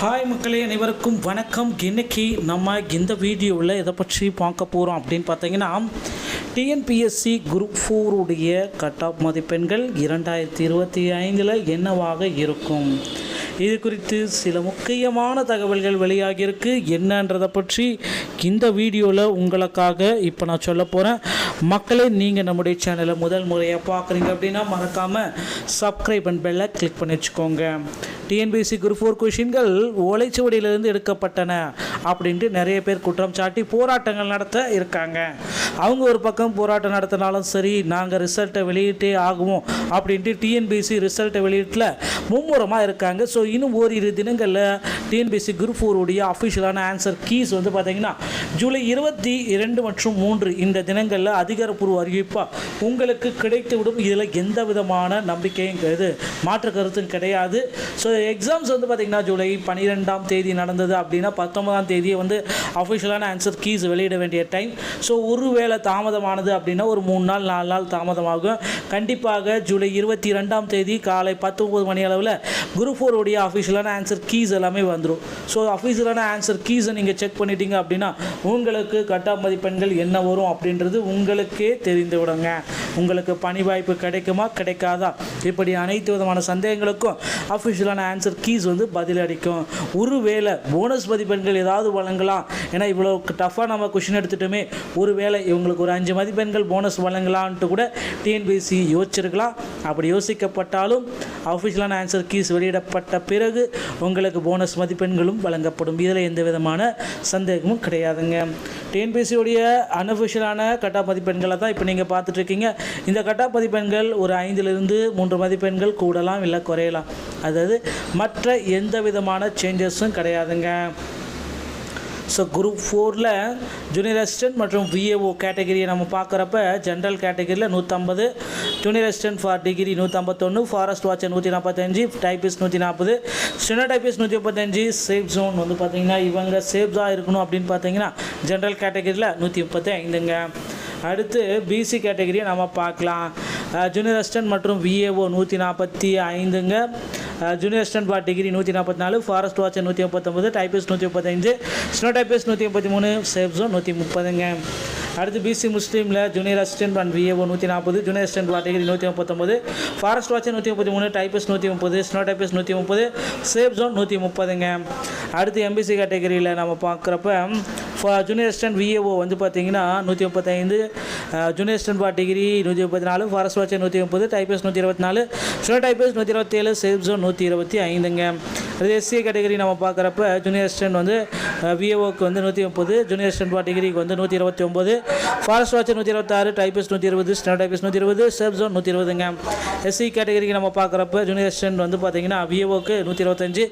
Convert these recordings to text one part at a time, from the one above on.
Hi மக்களே அனைவருக்கும் வணக்கம். இன்னைக்கு நம்ம இந்த வீடியோவில் எதை பற்றி பார்க்க போகிறோம் அப்படின்னு பார்த்தீங்கன்னா டிஎன்பிஎஸ்சி குரூப் ஃபோருடைய கட் ஆஃப் மதிப்பெண்கள் இரண்டாயிரத்தி இருபத்தி ஐந்தில் என்னவாக இருக்கும்? இது குறித்து சில முக்கியமான தகவல்கள் வெளியாகியிருக்கு. என்னன்றதை பற்றி இந்த வீடியோவில் உங்களுக்காக இப்போ நான் சொல்ல போகிறேன் மக்களே நீங்கள் நம்முடைய சேனலை முதல் முறையாக பார்க்குறீங்க அப்படின்னா மறக்காமல் சப்ஸ்கிரைப் அண்ட் பெல்லை கிளிக் பண்ணி வச்சுக்கோங்க. டிஎன்பிஎஸ்சி குரூப் ஃபோர் கொஷின்கள் ஓலைச்சுவடியிலிருந்து எடுக்கப்பட்டன அப்படின்ட்டு நிறைய பேர் குற்றம் சாட்டி போராட்டங்கள் நடத்த இருக்காங்க. அவங்க ஒரு பக்கம் போராட்டம் நடத்தினாலும் சரி நாங்கள் ரிசல்ட்டை வெளியிட்டே ஆகுவோம் அப்படின்ட்டு டிஎன்பிஎஸ்சி ரிசல்ட்டை வெளியிட்டில் மும்முரமாக இருக்காங்க. ஸோ இன்னும் ஓரிரு தினங்களில் டிஎன்பிஎஸ்சி குரூப் ஃபோருடைய அஃபிஷியலான ஆன்சர் கீஸ் வந்து பார்த்தீங்கன்னா ஜூலை இருபத்தி இரண்டு மற்றும் மூன்று இந்த தினங்களில் அதிகாரப்பூர்வ அறிவிப்பாக உங்களுக்கு கிடைத்துவிடும். இதில் எந்த விதமான நம்பிக்கையும் இது மாற்று கருத்தும் கிடையாது. ஸோ எக்ஸாம்ஸ் வந்து பார்த்திங்கன்னா ஜூலை பன்னிரெண்டாம் தேதி நடந்தது அப்படின்னா பத்தொன்பதாம் தேதியை வந்து அஃபிஷியலான ஆன்சர் கீஸ் வெளியிட வேண்டிய டைம் ஸோ ஒருவேளை தாமதமானது அப்படின்னா ஒரு மூணு நாள் நாலு நாள் தாமதமாகும். கண்டிப்பாக ஜூலை இருபத்தி ரெண்டாம் தேதி காலை பத்தொம்பது மணி அளவில் குரூப் ஃபோருடைய அஃபிஷியலான ஆன்சர் கீஸ் எல்லாமே வந்துடும் ஸோ அஃபிஷியலான ஆன்சர் கீஸை நீங்கள் செக் பண்ணிட்டீங்க அப்படின்னா உங்களுக்கு கட்டா மதிப்பெண்கள் என்ன வரும் அப்படின்றது உங்களுக்கே தெரிந்து விடுங்க. உங்களுக்கு பணி வாய்ப்பு கிடைக்குமா கிடைக்காதா? இப்படி அனைத்து விதமான சந்தேகங்களுக்கும் அஃபிஷியலான ஆன்சர் கீஸ் வந்து பதிலளிக்கும் ஒருவேளை போனஸ் மதிப்பெண்கள் ஏதாவது வழங்கலாம். ஏன்னா இவ்வளோ டஃப்பாக நம்ம கொஷின் எடுத்துட்டோமே. ஒருவேளை இவங்களுக்கு ஒரு அஞ்சு மதிப்பெண்கள் போனஸ் வழங்கலான்ட்டு கூட டிஎன்பிஎஸ்சி யோசிச்சிருக்கலாம். அப்படி யோசிக்கப்பட்டாலும் அஃபிஷியலான ஆன்சர் கீஸ் வெளியிடப்பட்ட பிறகு உங்களுக்கு போனஸ் மதிப்பெண்களும் வழங்கப்படும். இதில் எந்த விதமான சந்தேகமும் கிடையாதுங்க. டிஎன்பிஎஸ்சியுடைய அன்அஃபிஷியலான கட்டா மதிப்பெண்களை தான் இப்போ நீங்கள் பார்த்துட்ருக்கீங்க. இந்த கட்டா மதிப்பெண்கள் ஒரு ஐந்திலிருந்து மூன்று மதிப்பெண்கள் கூடலாம் இல்லை குறையலாம். அதாவது மற்ற எந்த விதமான சேஞ்சஸும் கிடையாதுங்க. ஸோ குரூப் ஃபோரில் ஜூனியர் அசிஸ்டன்ட் மற்றும் விஏஓ கேட்டகிரியை நம்ம பார்க்குறப்ப ஜென்ரல் கேட்டகிரியில் நூற்றம்பது ஜூனியர் அசிஸ்டன்ட் ஃபார் டிகிரி நூற்றம்பத்தொன்று ஃபாரஸ்ட் வாட்சர் நூற்றி நாற்பத்தஞ்சு டைபிஸ் நூற்றி நாற்பது ஸ்டெனோ டைபிஸ் நூற்றி முப்பத்தஞ்சு சேஃப் ஜோன் வந்து பார்த்திங்கன்னா இவங்க சேஃப்ஸாக இருக்கணும் அப்படின்னு பார்த்தீங்கன்னா ஜென்ரல் கேட்டகிரியில் நூற்றி முப்பத்தி ஐந்துங்க அடுத்து பிசி கேட்டகிரியை நம்ம பார்க்கலாம் ஜூனியர் அசிஸ்டன்ட் மற்றும் விஏஓ நூற்றி நாற்பத்தி ஐந்துங்க ஜூனியர் அசிஸ்டன்ட் பார் டிகிரி நூற்றி நாற்பத்தி நாலு ஃபாரஸ்ட் வாட்சர் நூற்றி முப்பத்தொம்பது டைபிஸ் நூற்றி முப்பத்தஞ்சு ஸ்னோ டைபிஸ் நூற்றி முப்பத்தி மூணு சேஃப் ஜோன் நூற்றி முப்பதுங்க அடுத்து பிசி முஸ்லீமில் ஜூனியர் அசிஸ்டன்ட் அண்ட் விஏஓ நூற்றி நாற்பது ஜூனியர் அசிஸ்டன்ட் பார் டிகிரி நூற்றி முப்பத்தொம்பது ஃபாரஸ்ட் வாட்சர் நூற்றி முப்பத்தி மூணு டைப்பஸ் நூற்றி முப்பது ஸ்னோ டைப்பஸ் நூற்றி முப்பது சேஃப் ஜோன் நூற்றி முப்பதுங்க அடுத்து எம்பிசி கேட்டகரியில் நம்ம பார்க்குறப்ப ஜூனியர் அசிஸ்டன்ட் விஏஓ வந்து பார்த்தீங்கன்னா நூற்றி முப்பத்தைந்து ஜூனியர் அசிஸ்டன்ட் பார் டிகிரி நூற்றி முப்பத்தி நாலு ஃபாரஸ்ட் வாட்சர் நூற்றி முப்பது டைப்பஸ் நூற்றி இருபத்தி நாலு ஸ்னோ டைப்பஸ் நூற்றி இருபத்தேழு சேஃப் ஜோன் நூற்றி இருபத்தி ஐந்துங்க அது எஸ்சி கேட்டகரி நம்ம பார்க்குறப்ப ஜூனியர் அசிஸ்டன்ட் வந்து விஏஓக்கு வந்து நூற்றி முப்பது ஜூனியர் அசிஸ்டன்ட் பார் டிகிரிக்கு வந்து நூற்றி இருபத்தி ஒம்பது ஃபாரஸ்ட் வாட்சர் நூற்றி இருபத்தாறு டைபிஸ் நூற்றி இருபது ஸ்டாண்ட் டைபிஎஸ் நூற்றி இருபது சேஃப் ஜோன் நூற்றி இருபதுங்க. எஸ்சி கேட்டகரிக்கு நம்ம பார்க்குறப்ப ஜூனியர் அசிஸ்டன்ட் வந்து பார்த்தீங்கன்னா விஏஓக்கு நூற்றி இருபத்தஞ்சு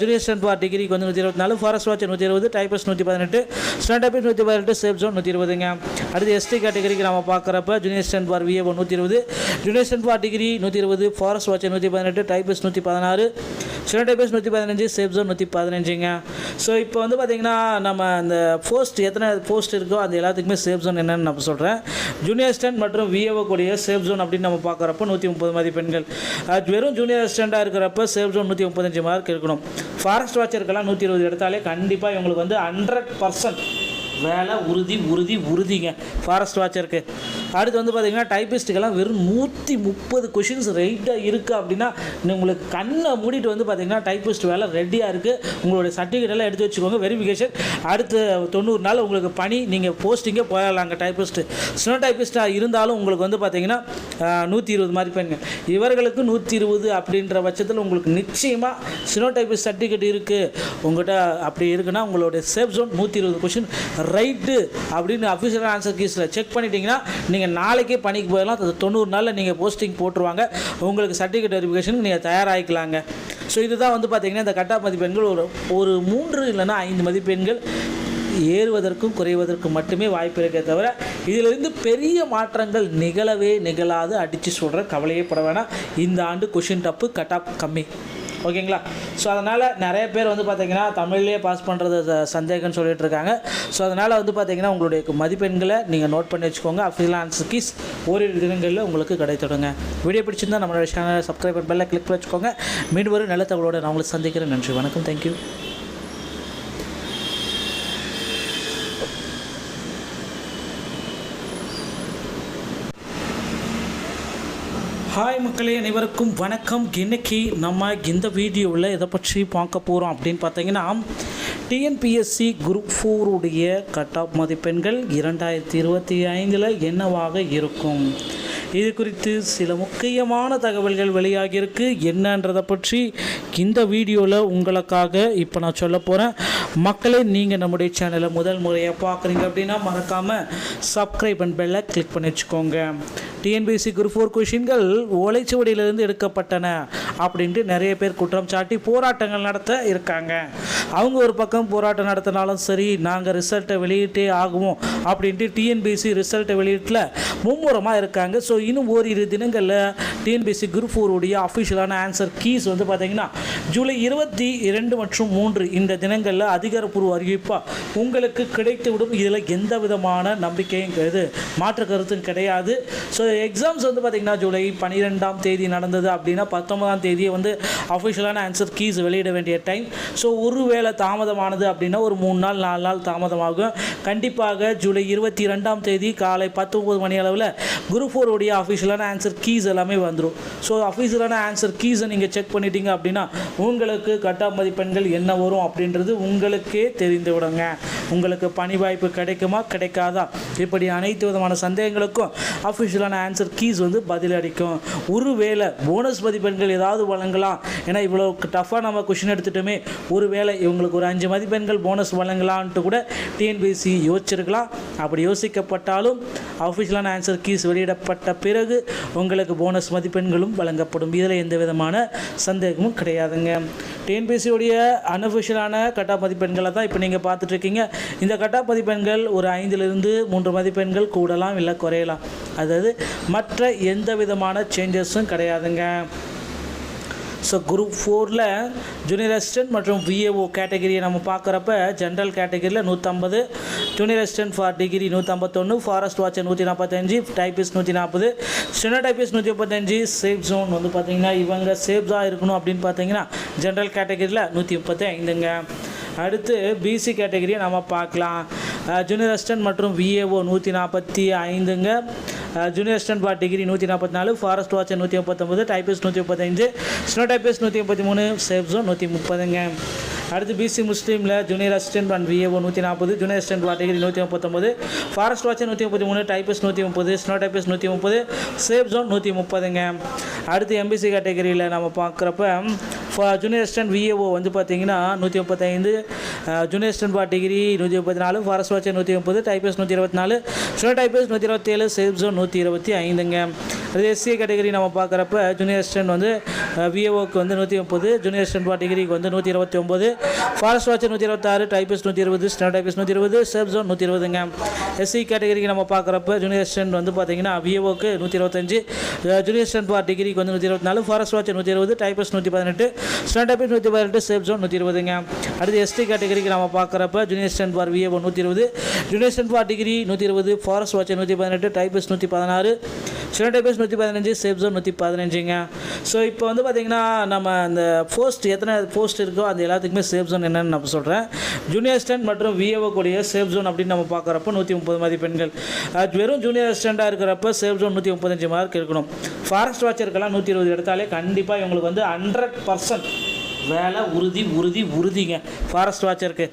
ஜூனியர் அசிஸ்டன்ட் பார் டிகிரிக்கு வந்து நூற்றி இருபத்தி நாலு ஃபாரஸ்ட் வாட்சர் நூற்றி இருபது டைபிஎஸ் நூற்றி பதினெட்டு ஸ்டாண்ட் டைபிஎஸ் நூற்றி பதினெட்டு சேஃப் ஜோன் நூற்றி இருபதுங்க. அடுத்து எஸ்டி கேட்டகரிக்கு நம்ம பார்க்குறப்ப ஜூனியர் அசிஸ்டன்ட் பார் விஏஓ நூற்றி இருபது ஜூனியர் அசிஸ்டன்ட் பார் டிகிரி நூற்றி இருபது ஃபாரஸ்ட் வாட்சர் நூற்றி பதினெட்டு டைபிஎஸ் நூற்றி பதினாறு சின்ன டைபிஎஸ் நூற்றி பதினஞ்சு சேஃப் ஜோன் நூற்றி பதினஞ்சுங்க. ஸோ இப்போ வந்து பார்த்திங்கன்னா நம்ம அந்த போஸ்ட் எத்தனை போஸ்ட் இருக்கோ அது எல்லாத்துக்குமே சேஃப் ஜோன் என்னென்னு நான் சொல்கிறேன் ஜூனியர் அசிஸ்டன்ட் மற்றும் விஏஓ கூடிய சேஃப் ஜோன் அப்படின்னு நம்ம பார்க்குறப்ப நூற்றி முப்பது மதிப்பெண்கள் வெறும் ஜூனியர் அசிஸ்டண்ட்டாக இருக்கிறப்ப சேஃப் ஜோன் நூற்றி முப்பத்தஞ்சு மார்க் இருக்கணும். ஃபாரஸ்ட் வாட்சருக்கெல்லாம் நூற்றி இருபது எடுத்தாலே கண்டிப்பாக இவங்களுக்கு வந்து ஹண்ட்ரட் பர்சன்ட் வேலை உறுதி உறுதி உறுதிங்க. ஃபாரஸ்ட் வாட்சருக்கு அடுத்து வந்து பார்த்தீங்கன்னா டைப்பிஸ்ட்டுக்கெல்லாம் வெறும் நூற்றி முப்பது கொஷின்ஸ் ரைட்டாக இருக்குது அப்படின்னா உங்களுக்கு கண்ணை மூடிட்டு வந்து பார்த்தீங்கன்னா டைப்பிஸ்ட் வேலை ரெடியாக இருக்குது உங்களுடைய சர்டிஃபிகேட் எல்லாம் எடுத்து வச்சுக்கோங்க வெரிஃபிகேஷன் அடுத்த தொண்ணூறு நாள் உங்களுக்கு பணி நீங்கள் போஸ்டிங்கே போயிடலாங்க டைப்பிஸ்ட்டு ஸ்னோ டைப்பிஸ்ட்டாக இருந்தாலும் உங்களுக்கு வந்து பார்த்தீங்கன்னா நூற்றி இருபது மாதிரி பெண்கள் இவர்களுக்கு நூற்றி இருபது அப்படின்ற பட்சத்தில் உங்களுக்கு நிச்சயமாக ஸ்னோ டைப்பிஸ்ட் சர்டிஃபிகேட் இருக்குது உங்கள்கிட்ட அப்படி இருக்குன்னா உங்களுடைய சேஃப் ஜோன் நூற்றி இருபது கொஷின் ரைட்டு அப்படின்னு அஃபிஷியல் ஆன்சர் கீஸில் செக் பண்ணிட்டீங்கன்னா நீங்கள் நாளைக்கே பணிக்கு போயிடலாம். தொண்ணூறு நாளில் நீங்கள் போஸ்டிங் போட்டுருவாங்க. உங்களுக்கு சர்டிஃபிகேட் வெரிஃபிகேஷனுக்கு நீங்கள் தயாராகிக்கலாங்க. ஸோ இதுதான் வந்து பார்த்திங்கன்னா இந்த கட்டா மதிப்பெண்கள் ஒரு ஒரு மூன்று இல்லைன்னா ஐந்து மதிப்பெண்கள். ஏறுவதற்கும் குறைவதற்கும் மட்டுமே வாய்ப்பு இருக்கே தவிர இதிலிருந்து பெரிய மாற்றங்கள் நிகழவே நிகழாது. அடித்து சொல்கிற கவலையே பட வேணாம். இந்த ஆண்டு கொஷின் டப்பு கட் ஆஃப் கம்மி. ஓகேங்களா? ஸோ அதனால் நிறைய பேர் வந்து பார்த்தீங்கன்னா தமிழ்லேயே பாஸ் பண்ணுறது சந்தேகம்னு சொல்லிட்டு இருக்காங்க. ஸோ அதனால் வந்து பார்த்தீங்கன்னா உங்களுடைய மதிப்பெண்களை நீங்கள் நோட் பண்ணி வச்சுக்கோங்க. அஃபிஷியல் ஆன்சர் கீஸ் ஓரிரு தினங்களில் உங்களுக்கு கிடைத்துடுங்க. வீடியோ பிடிச்சிருந்தா நம்மளோட சேனலை சப்ஸ்கிரைப் பெல்லை கிளிக் பண்ணி வச்சுக்கோங்க. மீண்டும் ஒரு நல்ல தகவலோடு நான் உங்களை சந்திக்கிறேன். நன்றி வணக்கம். தேங்க்யூ ஹாய் மக்களே அனைவருக்கும் வணக்கம். இன்னைக்கு நம்ம இந்த வீடியோவில் எதை பற்றி பார்க்க போகிறோம் அப்படின்னு பார்த்தீங்கன்னா டிஎன்பிஎஸ்சி குரூப் ஃபோருடைய கட் ஆஃப் மதிப்பெண்கள் இரண்டாயிரத்தி இருபத்தி ஐந்தில் என்னவாக இருக்கும்? இது குறித்து சில முக்கியமான தகவல்கள் வெளியாகியிருக்கு. என்னன்றதை பற்றி இந்த வீடியோவில் உங்களுக்காக இப்போ நான் சொல்ல போகிறேன் மக்களே நீங்கள் நம்முடைய சேனலை முதல் முறையாக பார்க்குறீங்க அப்படின்னா மறக்காமல் சப்ஸ்கிரைப் அண்ட் பெல்லை கிளிக் பண்ணி வச்சுக்கோங்க. டிஎன்பிசி குரூப் ஃபோர் கொஷின்கள் ஓலைச்சுவடியிலிருந்து எடுக்கப்பட்டன அப்படின்ட்டு நிறைய பேர் குற்றம் சாட்டி போராட்டங்கள் நடத்த இருக்காங்க. அவங்க ஒரு பக்கம் போராட்டம் நடத்தினாலும் சரி நாங்கள் ரிசல்ட்டை வெளியிட்டே ஆகுவோம் அப்படின்ட்டு டிஎன்பிஎஸ்சி ரிசல்ட்டை வெளியிட்டில் மும்முரமாக இருக்காங்க. ஸோ இன்னும் ஓரிரு தினங்களில் டிஎன்பிஎஸ்சி குரூப் ஃபோருடைய அஃபிஷியலான ஆன்சர் கீஸ் வந்து பார்த்தீங்கன்னா ஜூலை இருபத்தி இரண்டு மற்றும் மூன்று இந்த தினங்களில் அதிகாரப்பூர்வ அறிவிப்பாக உங்களுக்கு கிடைத்துவிடும். இதில் எந்த விதமான நம்பிக்கையும் இது மாற்று கருத்தும் கிடையாது. ஸோ எக்ஸாம்ஸ் வந்து பார்த்திங்கன்னா ஜூலை பன்னிரெண்டாம் தேதி நடந்தது அப்படின்னா பத்தொன்பதாம் தேதியை வந்து அஃபிஷியலான ஆன்சர் கீஸ் வெளியிட வேண்டிய டைம் ஸோ ஒருவேளை தாமதமானது அப்படின்னா ஒரு மூணு நாள் நாலு நாள் தாமதமாகும். கண்டிப்பாக ஜூலை இருபத்தி ரெண்டாம் தேதி காலை பத்தொம்பது மணி அளவில் குரூப் ஃபோருடைய அஃபிஷியலான ஆன்சர் கீஸ் எல்லாமே வந்துடும் ஸோ அஃபிஷியலான ஆன்சர் கீஸை நீங்கள் செக் பண்ணிட்டீங்க அப்படின்னா உங்களுக்கு கட்டா மதிப்பெண்கள் என்ன வரும் அப்படின்றது உங்களுக்கே தெரிந்து விடுங்க. உங்களுக்கு பணி வாய்ப்பு கிடைக்குமா கிடைக்காதா? இப்படி அனைத்து விதமான சந்தேகங்களுக்கும் அஃபிஷியலான ஆன்சர் கீஸ் வந்து பதிலளிக்கும் ஒருவேளை போனஸ் மதிப்பெண்கள் ஏதாவது வழங்கலாம். ஏன்னா இவ்வளோ டஃப்பாக நம்ம கொஷின் எடுத்துட்டோமே. ஒருவேளை இவங்களுக்கு ஒரு அஞ்சு மதிப்பெண்கள் போனஸ் வழங்கலான்ட்டு கூட டிஎன்பிஎஸ்சி யோசிச்சிருக்கலாம். அப்படி யோசிக்கப்பட்டாலும் அஃபிஷியலான ஆன்சர் கீஸ் வெளியிடப்பட்ட பிறகு உங்களுக்கு போனஸ் மதிப்பெண்களும் வழங்கப்படும். இதில் எந்த விதமான சந்தேகமும் கிடையாதுங்க. டிஎன்பிசியுடைய அன்அஃபிஷியலான கட்டா மதிப்பெண்களை தான் இப்போ நீங்கள் பார்த்துட்ருக்கீங்க இந்த கட்டா மதிப்பெண்கள் ஒரு ஐந்திலிருந்து மூன்று மதிப்பெண்கள் கூடலாம் இல்லை குறையலாம். அதாவது மற்ற எந்த விதமான சேஞ்சஸும் கிடையாதுங்க. ஸோ குரூப் ஃபோரில் ஜூனியர் அசிஸ்டன்ட் மற்றும் விஏஓ கேட்டகரியை நம்ம பார்க்குறப்ப ஜென்ரல் கேட்டகரியில் நூற்றம்பது ஜூனியர் அசிஸ்டன்ட் ஃபார் டிகிரி நூற்றம்பத்தொன்று ஃபாரஸ்ட் வாட்சர் நூற்றி நாற்பத்தஞ்சு டைபிஸ்ட் நூற்றி நாற்பது சின்ன டைபிஸ்ட் நூற்றி முப்பத்தஞ்சு சேஃப் ஜோன் வந்து பார்த்திங்கன்னா இவங்க சேஃப்ஸாக இருக்கணும் அப்படின்னு பார்த்தீங்கன்னா ஜென்ரல் கேட்டகரியில் நூற்றி முப்பத்தி ஐந்துங்க அடுத்து பிசி கேட்டகரியை நம்ம பார்க்கலாம். ஜூனியர் அசிஸ்டன்ட் மற்றும் விஏஓ நூற்றி நாற்பத்தி ஐந்துங்க ஜூனியர் அசிஸ்டன்ட் பார் டிகிரி நூற்றி நாற்பத்தி நாலு ஃபாரஸ்ட் வாட்சர் நூற்றி முப்பத்தொம்பது டைபிஸ்ட் நூற்றி முப்பத்தஞ்சு ஸ்னோ டைபிஸ்ட் நூற்றி முப்பத்தி மூணு சேஃப் ஜோன் நூற்றி முப்பதுங்க அடுத்து பிசி முஸ்லீமில் ஜூனியர் அசிஸ்டன்ட் அண்ட் விஏஓ நூற்றி நாற்பது ஜூனியர் அசிஸ்டன்ட் பார் டிகிரி நூற்றி முப்பத்தொம்பது ஃபாரஸ்ட் வாட்சர் நூற்றி முப்பத்தி மூணு டைபிஸ்ட் நூற்றி முப்பது ஸ்னோ டைபிஸ்ட் நூற்றி முப்பது சேஃப் ஜோன் நூற்றி முப்பதுங்க. அடுத்து எம்பிசி கேட்டகரியில் நம்ம பார்க்குறப்ப ஜூனியர் அசிஸ்டன்ட் விஏஓ வந்து பார்த்தீங்கன்னா நூற்றி முப்பத்தைந்து ஜூனியர் அசிஸ்டன்ட் பார் டிகிரி நூற்றி முப்பத்தி நாலு ஃபாரஸ்ட் வாட்சர் நூற்றி முப்பது டைபிஸ்ட் நூற்றி இருபத்தி நாலு ஸ்னோ டைபிஸ்ட் நூற்றி இருபத்தேழு சேஃப் ஜோன் நூற்றி இருபத்தி ஐந்துங்க. அது எஸ்சி கேட்டகரி நம்ம பார்க்குறப்ப ஜூனியர் அசிஸ்டன்ட் வந்து விஏஓக்கு வந்து நூற்றி முப்பது ஜூனியர் அசிஸ்டன்ட் பார் டிகிரிக்கு வந்து நூற்றி இருபத்தி ஒம்பது ஃபாரஸ்ட் வாட்சர் நூற்றி இருபத்தாறு டைபிஸ்ட் நூற்றி இருபது ஸ்னோ டைபிஸ்ட் நூற்றி இருபது சேஃப் ஜோன் நூற்றி இருபதுங்க. எஸ்சி கேட்டகரிக்கு நம்ம பார்க்குறப்ப ஜூனியர் அசிஸ்டன்ட் வந்து பார்த்தீங்கன்னா விஏஓக்கு நூற்றி இருபத்தஞ்சு ஜூனியர் அசிஸ்டன்ட் பார் டிகிரிக்கு வந்து நூற்றி இருபத்தி நாலு ஃபாரஸ்ட் வாட்சர் நூற்றி இருபது டைபிஸ்ட் நூற்றி பதினெட்டு ஸ்னோ டைபிஸ்ட் நூற்றி பதினெட்டு சேஃப் ஜோன் நூற்றி இருபதுங்க. அடுத்து எஸ்டி கேட்டகரிக்கு நம்ம பார்க்குறப்ப ஜூனியர் அசிஸ்டன்ட் பார் விஏஓ நூற்றி இருபது ஜூனியர் அசிஸ்டன்ட் பார் டிகிரி நூற்றி இருபது ஃபாரஸ்ட் வாட்சர் நூற்றி பதினெட்டு டைபிஸ்ட் நூற்றி பதினாறு ஸ்டென்ட் டைபிஸ்ட் நூற்றி பதினஞ்சு சேஃப் ஜோன் நூற்றி பதினஞ்சுங்க. ஸோ இப்போ வந்து பார்த்திங்கன்னா நம்ம அந்த போஸ்ட் எத்தனை போஸ்ட் இருக்கோ அந்த எல்லாத்துக்குமே சேஃப் ஜோன் என்னென்னு நான் சொல்கிறேன் ஜூனியர் ஸ்டென்ட் மற்றும் விஏஓ கூடிய சேஃப் ஜோன் அப்படின்னு நம்ம பார்க்குறப்ப நூற்றி முப்பது மதிப்பெண்கள். அது வெறும் ஜூனியர் ஸ்டெண்டாக இருக்கிறப்ப சேஃப் ஜோன் நூற்றி முப்பத்தஞ்சு மார்க் இருக்கணும். ஃபாரஸ்ட் வாட்சருக்கெல்லாம் நூற்றி இருபது எடுத்தாலே கண்டிப்பாக இவங்களுக்கு வந்து ஹண்ட்ரட் பர்சன்ட் வேலை உறுதி உறுதி உறுதிங்க. ஃபாரஸ்ட் வாட்சருக்கு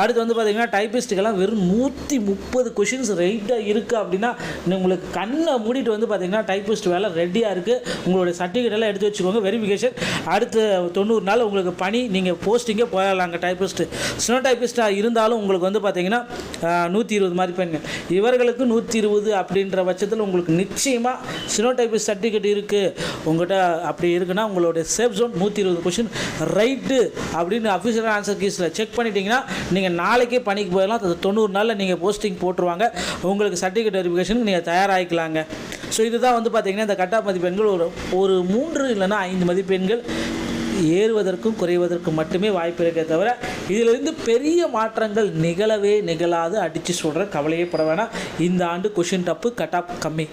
அடுத்து வந்து பார்த்தீங்கன்னா டைப்பிஸ்ட்டுக்கெல்லாம் வெறும் நூற்றி முப்பது கொஷின்ஸ் ரைட்டாக இருக்குது அப்படின்னா உங்களுக்கு கண்ணை மூடிட்டு வந்து பார்த்தீங்கன்னா டைப்பிஸ்ட் வேலை ரெடியாக இருக்குது உங்களுடைய சர்டிஃபிகேட் எல்லாம் எடுத்து வச்சுக்கோங்க வெரிஃபிகேஷன் அடுத்த தொண்ணூறு நாள் உங்களுக்கு பணி நீங்கள் போஸ்டிங்கே போயிடலாங்க டைப்பிஸ்ட்டு ஸ்னோ டைப்பிஸ்ட்டாக இருந்தாலும் உங்களுக்கு வந்து பார்த்தீங்கன்னா நூற்றி இருபது மாதிரி பெண்கள் இவர்களுக்கு நூற்றி இருபது அப்படின்ற பட்சத்தில் உங்களுக்கு நிச்சயமாக ஸ்னோ டைப்பிஸ்ட் சர்டிஃபிகேட் இருக்குது உங்கள்கிட்ட அப்படி இருக்குன்னா உங்களுடைய சேஃப் ஜோன் நூற்றி இருபது கொஷின் ரைட்டு அப்படின்னு அஃபிஷியல் ஆன்சர் கீஸில் செக் பண்ணிட்டீங்கன்னா நீங்கள் நீங்கள் நாளைக்கே பணிக்கு போயிடலாம். அது தொண்ணூறு நாளில் நீங்கள் போஸ்டிங் போட்டுருவாங்க. உங்களுக்கு சர்டிஃபிகேட் வெரிஃபிகேஷன் நீங்கள் தயாராகிக்கலாங்க. ஸோ இதுதான் வந்து பார்த்திங்கன்னா இந்த கட்டா மதிப்பெண்கள் ஒரு ஒரு மூன்று இல்லைன்னா ஐந்து மதிப்பெண்கள் ஏறுவதற்கும் குறைவதற்கும் மட்டுமே வாய்ப்பு இருக்கே தவிர இதிலிருந்து பெரிய மாற்றங்கள் நிகழவே நிகழாது. அடித்து சொல்கிற கவலையே பட வேணாம். இந்த ஆண்டு கொஷின் டப்பு கட் ஆஃப் கம்மி.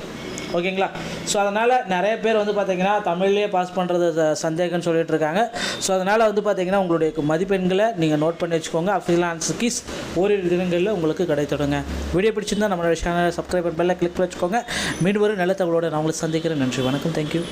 ஓகேங்களா? ஸோ அதனால் நிறைய பேர் வந்து பார்த்தீங்கன்னா தமிழ்லேயே பாஸ் பண்ணுறது சந்தேகம்னு சொல்லிட்டு இருக்காங்க. ஸோ அதனால் வந்து பார்த்தீங்கன்னா உங்களுடைய மதிப்பெண்களை நீங்கள் நோட் பண்ணி வச்சுக்கோங்க. ஃப்ரீலான்ஸ் கீஸ் ஓரிரு தினங்களில் உங்களுக்கு கிடைத்துடுங்க. வீடியோ பிடிச்சிருந்தா நம்மளோட சேனலை சப்ஸ்கிரைபர் பெல்லை கிளிக் வச்சுக்கோங்க. மீண்டும் ஒரு நல்ல தகவலோடு நான் உங்களை சந்திக்கிறேன். நன்றி வணக்கம். தேங்க்யூ